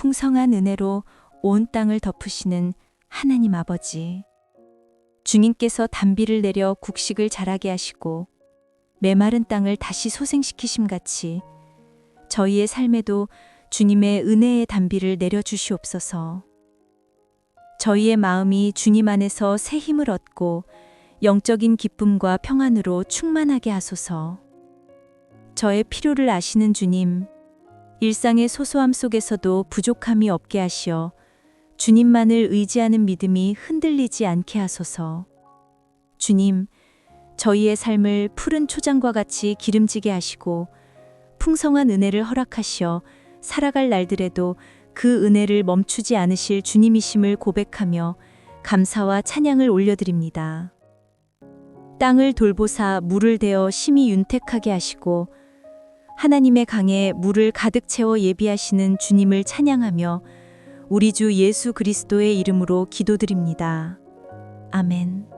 풍성한 은혜로 온 땅을 덮으시는 하나님 아버지. 주님께서 단비를 내려 국식을 자라게 하시고 메마른 땅을 다시 소생시키심 같이 저희의 삶에도 주님의 은혜의 단비를 내려 주시옵소서. 저희의 마음이 주님 안에서 새 힘을 얻고 영적인 기쁨과 평안으로 충만하게 하소서. 저의 필요를 아시는 주님, 일상의 소소함 속에서도 부족함이 없게 하시어 주님만을 의지하는 믿음이 흔들리지 않게 하소서. 주님, 저희의 삶을 푸른 초장과 같이 기름지게 하시고 풍성한 은혜를 허락하시어 살아갈 날들에도 그 은혜를 멈추지 않으실 주님이심을 고백하며 감사와 찬양을 올려드립니다. 땅을 돌보사 물을 대어 심히 윤택하게 하시고 하나님의 강에 물을 가득 채워 예비하시는 주님을 찬양하며 우리 주 예수 그리스도의 이름으로 기도드립니다. 아멘.